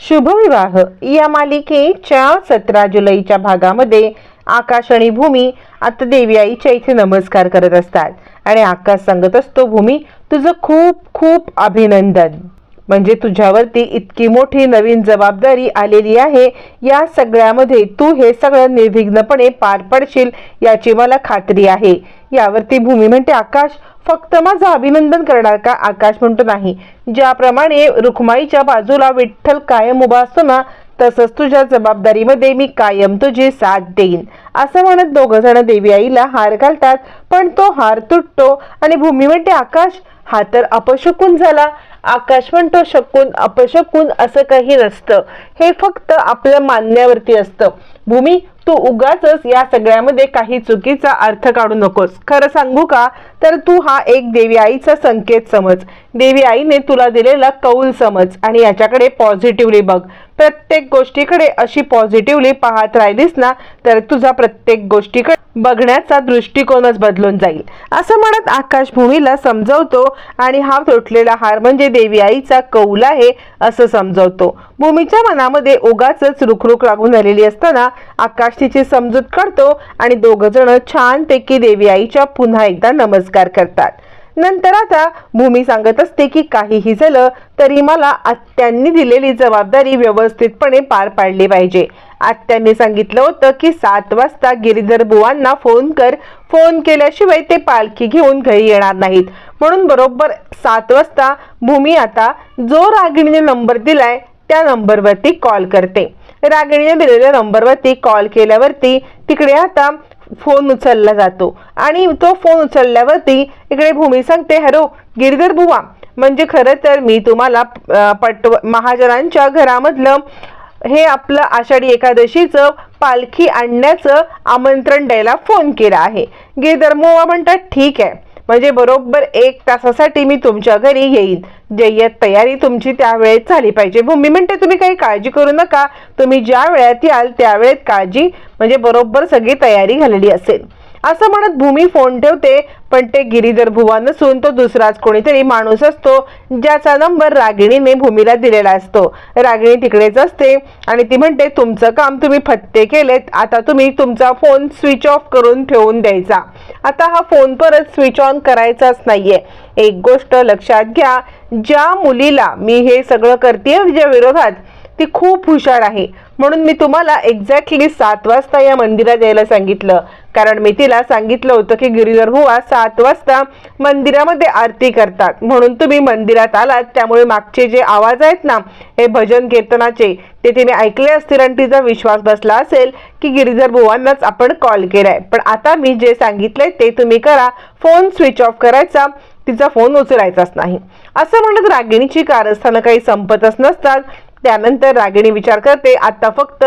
शुभविवाह. या मालिकेच्या सतरा जुलैच्या भागामध्ये आकाश आणि भूमी आता देवी आईच्या इथे नमस्कार करत असतात. आणि आकाश सांगत असतो भूमी तुझं खूप खूप अभिनंदन. म्हणजे तुझ्यावरती इतकी मोठी नवीन जबाबदारी आलेली आहे. या सगळ्यामध्ये तू हे सगळं निर्विघ्नपणे पार पडशील याची मला खात्री आहे. यावरती भूमी म्हणते आकाश फक्त माझं अभिनंदन करणार का? आकाश म्हणतो नाही. ज्याप्रमाणे रुक्माईच्या बाजूला विठ्ठल कायम उभा असतो ना तसंच तुझ्या जबाबदारीमध्ये मी कायम तुझी साथ देईन. असं म्हणत दोघं जण देवी आईला हार घालतात पण तो हार तुटतो आणि भूमी म्हणते आकाश हा तर अपशकुन झाला. आकाश म्हणतो शकून अपशकून असं काही नसतं. हे फक्त आपल्या मानण्यावरती असतं. भूमी तू उगाच या सगळ्यामध्ये काही चुकीचा अर्थ काढू नकोस. खरं सांगू का? तर तू हा एक देवी आईचा संकेत समज. देवी आईने तुला दिलेला कौल समज आणि याच्याकडे पॉझिटिव्हली बघ. प्रत्येक गोष्टीकडे अशी पॉझिटिव्हली पाहत राहिलीस ना तर तुझा प्रत्येक गोष्टीकडे बघण्याचा दृष्टिकोनच बदलून जाईल. असं म्हणत आकाश भूमीला समजवतो आणि हा तुटलेला हार म्हणजे देवी आईचा कौल आहे असं समजवतो. भूमीच्या मनामध्ये उगाच रुखरुख लागून झालेली असताना आकाश तिची समजूत काढतो आणि दोघं जण छानपैकी देवी आईच्या पुन्हा एकदा नमस्कार करतात. नंतर आता भूमी सांगत असते की काहीही झालं तरी मला आत्यांनी दिलेली जबाबदारी व्यवस्थितपणे पार पाडली पाहिजे. आत्यांनी सांगितलं होतं की सात वाजता गिरीधर बुवांना फोन कर. फोन केल्याशिवाय ते पालखी घेऊन घरी येणार नाहीत. म्हणून बरोबर सात वाजता भूमी आता जो रागिणीने नंबर दिलाय त्या नंबरवरती कॉल करते. रागिणीने दिलेल्या नंबरवरती कॉल केल्यावरती तिकडे आता फोन उचलला जातो. आणि तो फोन उचलल्यावरती इकडे भूमी सांगते हॅलो गिरधर बुवा म्हणजे खरं तर मी तुम्हाला पटव महाजनांच्या घरामधलं हे आपलं आषाढी एकादशीचं पालखी आणण्याचं आमंत्रण द्यायला फोन केला आहे. गिरधर बुवा म्हणतात ठीक आहे. म्हणजे बरोबर एक तासासाठी मी तुमच्या घरी येईन. जय्यत तयारी तुमची त्यावेळेत झाली पाहिजे. भूमी म्हणते तुम्ही काही काळजी करू नका. तुम्ही ज्या वेळेत याल त्यावेळेत काळजी. म्हणजे बरोबर सगळी तयारी झालेली असेल. असं म्हणत भूमी फोन ठेवते पण ते गिरीधर भुवा नसून तो दुसराच कोणीतरी माणूस असतो ज्याचा नंबर रागिणीने भूमीला दिलेला असतो. रागिणी तिकडेच असते आणि ती म्हणते तुमचं काम तुम्ही फत्ते केलेत आता तुम्ही तुमचा फोन स्विच ऑफ करून ठेवून द्यायचा. आता हा फोन परत स्विच ऑन करायचाच नाहीये. एक गोष्ट लक्षात घ्या ज्या मुलीला मी हे सगळं करते तिच्या विरोधात ती खूप हुशार आहे. म्हणून मी तुम्हाला एक्झॅक्टली सात वाजता या मंदिरात यायला सांगितलं. कारण मी तिला सांगितलं होतं की गिरीधर बुवा सात वाजता मंदिरामध्ये आरती करतात. म्हणून तुम्ही मंदिरात आलात. त्यामुळे मागचे जे आवाज आहेत ना हे भजन कीर्तनाचे ते तिने ऐकले असतील आणि तिचा विश्वास बसला असेल की गिरीधर बुवांनाच आपण कॉल केलाय. पण आता मी जे सांगितलंय ते तुम्ही करा. फोन स्विच ऑफ करायचा. तिचा फोन उचलायचाच नाही. असं म्हणत रागिणीची कारस्थानं काही संपतच नसतात. त्यानंतर रागिणी विचार करते आता फक्त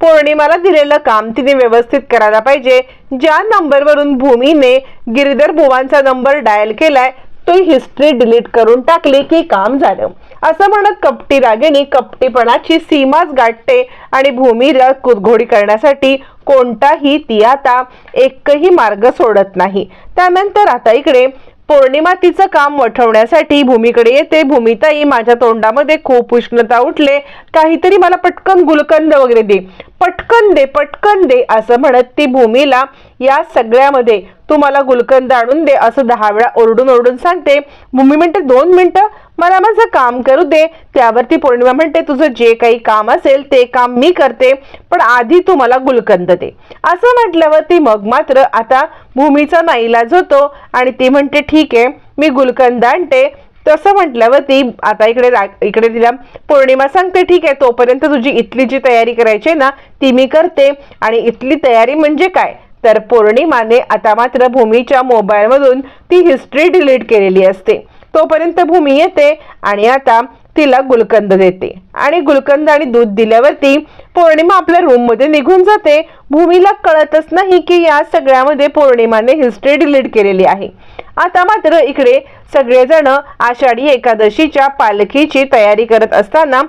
पौर्णिमाला दिलेलं काम तिने व्यवस्थित करायला पाहिजे. ज्या नंबरवरून भूमीने गिरीधर बुवांचा नंबर डायल केलाय तो हिस्ट्री डिलीट करून टाकली की काम झालं. असं म्हणत कपटी रागिणी कपटीपणाची सीमाच गाठते आणि भूमीला कुरघोडी करण्यासाठी कोणताही ती आता एकही मार्ग सोडत नाही. त्यानंतर आता इकडे पौर्णिमा तिचं काम वठवण्यासाठी भूमीकडे येते. भूमिताई माझ्या तोंडामध्ये खूप उष्णता उठले. काहीतरी मला पटकन गुलकंद वगैरे दे. पटकन दे पटकन दे असं म्हणत ती भूमीला या सगळ्यामध्ये तू मला गुलकंद आणून दे असं दहा वेळा ओरडून ओरडून सांगते. भूमी म्हणते दोन मिनटं? मला माझं काम करू दे. त्यावरती पौर्णिमा म्हणते तुझं जे काही काम असेल ते काम मी करते पण आधी तू मला गुलकंद दे. असं म्हटल्यावरती मग मात्र आता भूमीचा नाईलाज होतो आणि ती म्हणते ठीक आहे मी गुलकंद आणते. तसं म्हटल्यावर ती आता इकडे रा- इकडे तिला पौर्णिमा सांगते ठीक आहे तोपर्यंत तुझी इथली जी तयारी करायची आहे ना ती मी करते. आणि इथली तयारी म्हणजे काय? तर पौर्णिमाने आता मात्र भूमीच्या मोबाईलमधून ती हिस्ट्री डिलीट केलेली असते. तोपर्यंत भूमी येते आणि आता तिला गुलकंद देते. आणि गुलकंद आणि दूध दिल्यावरती पौर्णिमा आपल्या रूममध्ये निघून जाते. भूमीला कळतच नाही की या सगळ्यामध्ये पौर्णिमाने हिस्ट्री डिलीट केलेली आहे. आता मात्र इकडे सगळेजण आषाढी एकादशीच्या पालखीची तयारी करत असताना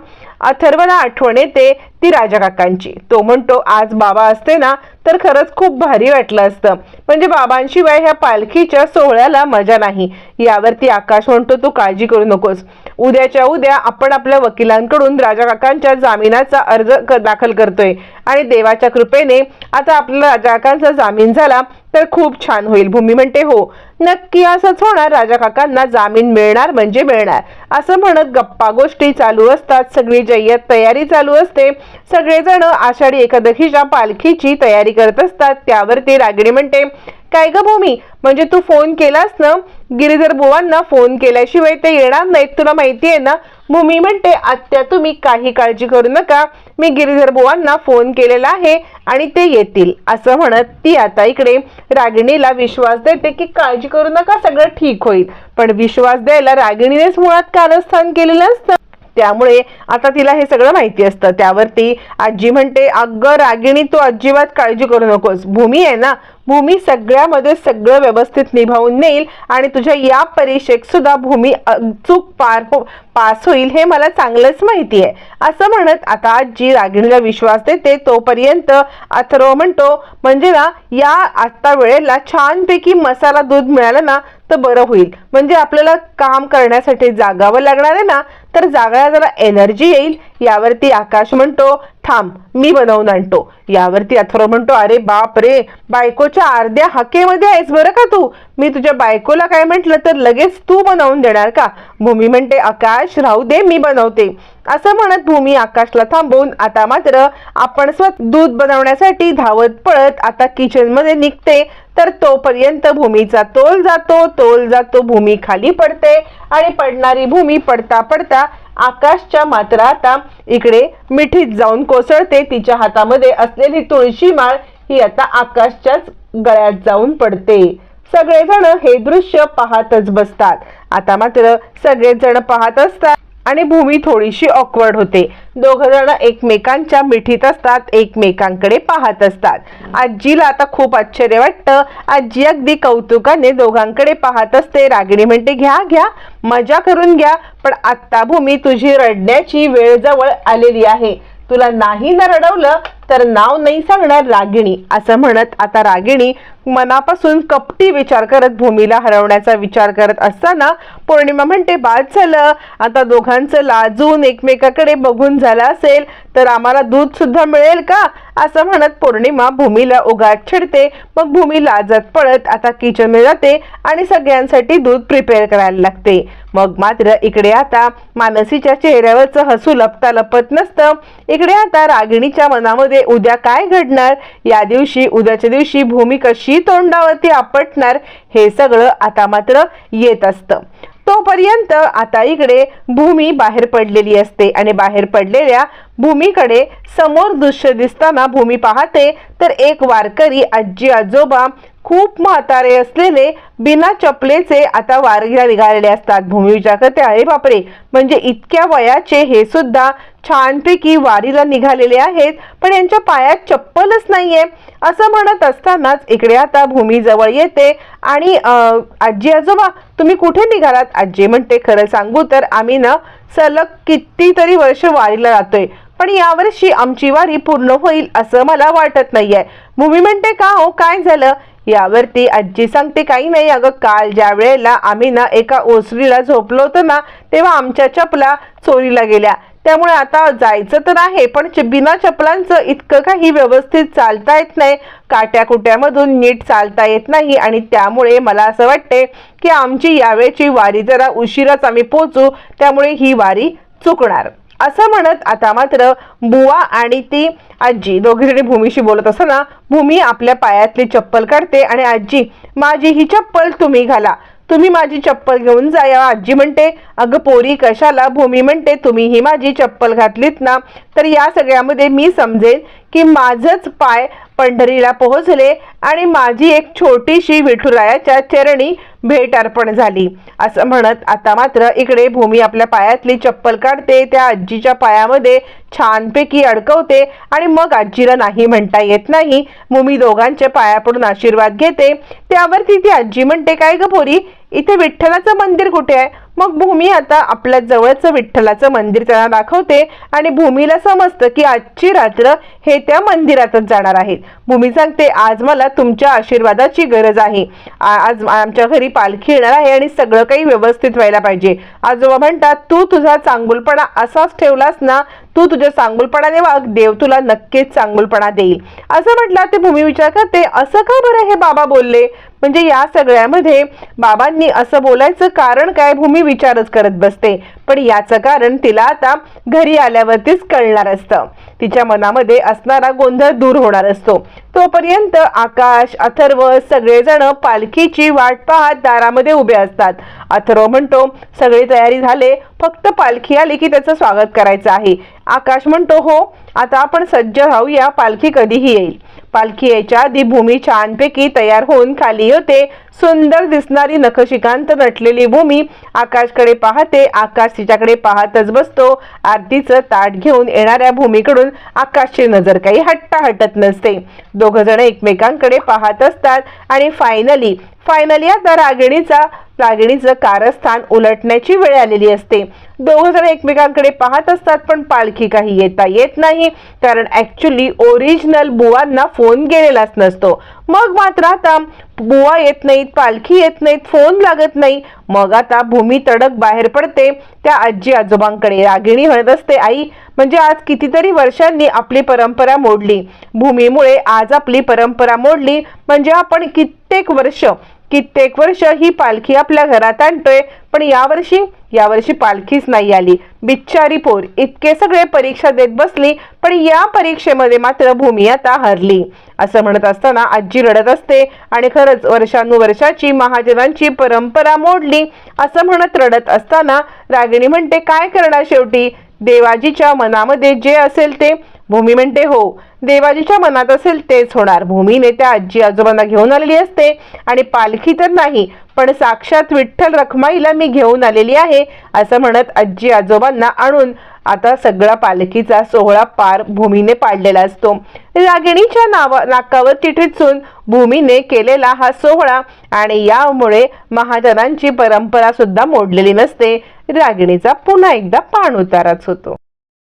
अथर्वला आठवण येते ती राजा काकांची तो म्हणतो आज बाबा असते ना तर खरंच खूप भारी वाटलं असतं. म्हणजे बाबांशिवाय ह्या पालखीच्या सोहळ्याला मजा नाही. यावरती आकाश म्हणतो तू काळजी करू नकोस. उद्याच्या उद्या आपण आपल्या वकिलांकडून राजा काकांच्या जामिनाचा अर्ज क- दाखल करतोय. आणि देवाच्या कृपेने आता आपल्या राजा काकांचा जामीन झाला तर खूप छान होईल. भूमी म्हणते हो नक्की असंच होणार. राजा काकांना जामीन मिळणार म्हणजे मिळणार. असं म्हणत गप्पा गोष्टी चालू असतात. सगळी जय्यत तयारी चालू असते. सगळेजण आषाढी एकादशीच्या पालखीची तयारी करत असतात. त्यावरती रागिणी म्हणते काय ग भूमी? म्हणजे तू फोन केलास ना? गिरीधर बुवांना फोन केल्याशिवाय ते येणार नाहीत. तुला माहिती आहे ना भूमी म्हणते आत्या तुम्ही काही काळजी करू नका. मी गिरीधर बुवांना फोन केलेला आहे आणि ते येतील. असं म्हणत ती आता इकडे रागिणीला विश्वास देते की काळजी करू नका सगळं ठीक होईल. पण विश्वास द्यायला रागिणीनेच मुळात कारस्थान केलेलं असतं त्यामुळे आता तिला हे सगळं माहिती असतं. त्यावरती आजी म्हणते अगं रागिणी तू अजिबात काळजी करू नकोस. भूमी आहे ना? भूमी सगळ्यामध्ये सगळं व्यवस्थित निभावून नेईल आणि तुझ्या या परीक्षेत सुद्धा भूमी अचूक पार हो पास होईल हे मला चांगलंच माहिती आहे. असं म्हणत आता आजी रागिणीला विश्वास देते. तोपर्यंत अथर्व म्हणतो म्हणजे ना या आता वेळेला छानपैकी मसाला दूध मिळालं ना तर बरं होईल. म्हणजे आपल्याला काम करण्यासाठी जागावं लागणार आहे ना तर जागा जरा एनर्जी येईल. यावरती आकाश म्हणतो थांब मी बनवून आणतो. यावरती अथर्व म्हणतो अरे बाप रे बायकोच्या अर्ध्या हकेमध्ये आहेस बरं का तू? मी तुझ्या बायकोला काय म्हटलं तर लगेच तू बनवून देणार का? भूमी म्हणते आकाश राहू दे मी बनवते. असं म्हणत भूमी आकाशला थांबवून आता मात्र आपण स्वतः दूध बनवण्यासाठी धावत पळत आता किचनमध्ये निघते. तर तोपर्यंत भूमीचा तोल जातो तोल जातो भूमी खाली पडते आणि पडणारी भूमी पडता पडता आकाशच्या मात्र आता इकडे मिठीत जाऊन कोसळते. तिच्या हातामध्ये असलेली तुळशी माळ ही आता आकाशच्याच गळ्यात जाऊन पडते. सगळेजण हे दृश्य पाहतच बसतात. आता मात्र सगळेजण पाहत असतात. आणि भूमी थोडीशी ऑकवर्ड होते. दोघ जण एकमेकांच्या मिठीत असतात एकमेकांकडे पाहत असतात. आजीला आता खूप आश्चर्य वाटतं. आजी अगदी कौतुकाने दोघांकडे पाहत असते. रागिणी म्हणते घ्या घ्या मजा करून घ्या पण आत्ता भूमी तुझी रडण्याची वेळ जवळ आलेली आहे. तुला नाही न रडवलं तर नाव नाही सांगणार रागिणी असं म्हणत आता रागिणी मनापासून कपटी विचार करत भूमीला हरवण्याचा विचार करत असताना पौर्णिमा म्हणते बाद झालं आता दोघांचं लाजून एकमेकाकडे बघून झालं असेल तर आम्हाला दूध सुद्धा मिळेल का? असं म्हणत पौर्णिमा भूमीला उगात छेडते मग भूमी लाजत पळत आता किचनमध्ये जाते आणि सगळ्यांसाठी दूध प्रिपेअर करायला लागते. मग मात्र इकडे आता मानसीच्या चेहऱ्यावरचं हसू लपता लपत नसतं. इकडे आता रागिणीच्या मनामध्ये उद्या काय घडणार? या दिवशी उद्याच्या दिवशी भूमी कशी तोंडावरती आपटणार? हे सगळं आता मात्र येत असतं. तोपर्यंत आता इकडे भूमी बाहेर पडलेली असते आणि बाहेर पडलेल्या भूमीकडे समोर दृश्य दिसताना भूमी पाहते. तर एक वारकरी आजी आजोबा खूप म्हातारे असलेले बिना चपलेचे आता वारीला निघालेले असतात. भूमी करते अरे बापरे म्हणजे इतक्या वयाचे हे सुद्धा छानपैकी वारीला निघालेले आहेत पण यांच्या पायात चप्पलच नाहीये. असं म्हणत असतानाच इकडे आता भूमीजवळ येते आणि आजी आजोबा तुम्ही कुठे निघालात? आजी म्हणते खरं सांगू तर आम्ही ना सलग कितीतरी वर्ष वारीला जातोय पण यावर्षी आमची वारी पूर्ण होईल असं मला वाटत नाहीये. भूमी म्हणते का हो? काय झालं? यावरती आजी सांगते काही नाही अगं काल ज्या वेळेला आम्ही ना एका ओसरीला झोपलो होतो ना तेव्हा आमच्या चपला चोरीला गेल्या. त्यामुळे आता जायचं तर आहे पण बिना चपलांचं इतकं काही व्यवस्थित चालता येत नाही. काट्या कुट्यामधून नीट चालता येत नाही आणि त्यामुळे मला असं वाटते की आमची यावेळची वारी जरा उशिराच आम्ही पोचू त्यामुळे ही वारी चुकणार. असं म्हणत आता मात्र बुवा आणि ती आजी दोघीजणी भूमीशी बोलत असताना भूमी आपल्या पायातली चप्पल काढते आणि आजी माझी ही चप्पल तुम्ही घाला. तुम्ही माझी चप्पल घेऊन जा. या आजी म्हणते अगं पोरी कशाला? भूमी म्हणते तुम्ही ही माझी चप्पल घातलीत ना तर या सगळ्यामध्ये मी समजेन की माझंच पाय पंढरीला पोहोचले आणि माझी एक छोटीशी विठुरायाच्या चरणी भेट अर्पण झाली. असं म्हणत आता मात्र इकडे भूमी आपल्या पायातली चप्पल काढते त्या आजीच्या पायामध्ये छानपैकी अडकवते आणि मग आजीला नाही म्हणता येत नाही. भूमी दोघांच्या पायापडून आशीर्वाद घेते. त्यावरती ती आजी म्हणते काय ग पोरी? इथे विठ्ठलाचं मंदिर कुठे आहे? मग भूमी आता आपल्या जवळचं विठ्ठलाचं मंदिर त्यांना दाखवते आणि भूमीला समजतं की आजची रात्र हे त्या मंदिरातच जाणार आहेत भूमी सांगते आज मला तुमच्या आशीर्वादाची गरज आहे. आज आमच्या घरी पालखी येणार आहे आणि सगळं काही व्यवस्थित व्हायला पाहिजे. आजोबा म्हणतात तू तुझा चांगुलपणा असाच ठेवलास ना तू तुझ्या चांगुलपणाने वाग देव तुला नक्कीच चांगुलपणा देईल. असं म्हटलं ते भूमी विचार करते असं का बरं हे बाबा बोलले? म्हणजे या सगळ्यामध्ये बाबांनी असं बोलायचं कारण काय? भूमी विचारच करत बसते. पण याचं कारण तिला आता घरी आल्यावरतीच कळणार असतं. तिच्या मनामध्ये असणारा गोंधळ दूर होणार असतो. तोपर्यंत आकाश अथर्व सगळेजण पालखीची वाट पाहत दारामध्ये उभे असतात. अथर्व म्हणतो सगळी तयारी झाले फक्त पालखी आली की त्याचं स्वागत करायचं आहे. आकाश म्हणतो हो आता आपण सज्ज राहूया पालखी कधीही येईल. पालखी यायच्या आधी भूमी छानपैकी तयार होऊन खाली होते सुंदर दिसणारी नखशिकांत नटलेली भूमी आकाशकडे पाहते. आकाश तिच्याकडे पाहतच बसतो. आरतीचं ताट घेऊन येणाऱ्या भूमीकडून आकाशची नजर काही हट्टा हटत नसते. दोघ जण एकमेकांकडे पाहत असतात आणि फायनली फायनली आता रागिणीचा रागिणीचं कारस्थान उलटण्याची वेळ आलेली असते. दोघ जण एकमेकांकडे पाहत असतात पण पालखी काही येता येत नाही. कारण ऍक्च्युली ओरिजिनल बुवांना फोन गेलेलाच नसतो. मग मात्र आता बुवा येत नाहीत पालखी येत नाहीत फोन लागत नाही. मग आता भूमी तडक बाहेर पडते. त्या आजी आजोबांकडे रागिणी म्हणत असते आई म्हणजे आज कितीतरी वर्षांनी आपली परंपरा मोडली. भूमीमुळे आज आपली परंपरा मोडली. म्हणजे आपण कित्येक वर्ष कित्येक वर्ष ही पालखी आपल्या घरात आणतोय पण यावर्षी यावर्षी पालखीच नाही आली. बिच्चारी पोर इतके सगळे परीक्षा देत बसली पण या परीक्षेमध्ये मात्र भूमी आता हरली. असं म्हणत असताना आजी रडत असते आणि खरंच वर्षानुवर्षाची महाजनांची परंपरा मोडली. असं म्हणत रडत असताना रागिणी म्हणते काय करणार शेवटी? देवाजीच्या मनामध्ये जे असेल ते भूमी म्हणते हो देवाजीच्या मनात असेल तेच होणार. भूमीने त्या आजी आजोबांना घेऊन आलेली असते. आणि पालखी तर नाही पण साक्षात विठ्ठल रखमाईला मी घेऊन आलेली आहे असं म्हणत आजी आजोबांना आणून आता सगळा पालखीचा सोहळा पार भूमीने पाडलेला असतो. रागिणीच्या नावा नाकावर टिठीचून भूमीने केलेला हा सोहळा आणि यामुळे महाजनांची परंपरा सुद्धा मोडलेली नसते. रागिणीचा पुन्हा एकदा पाणउताराच होतो.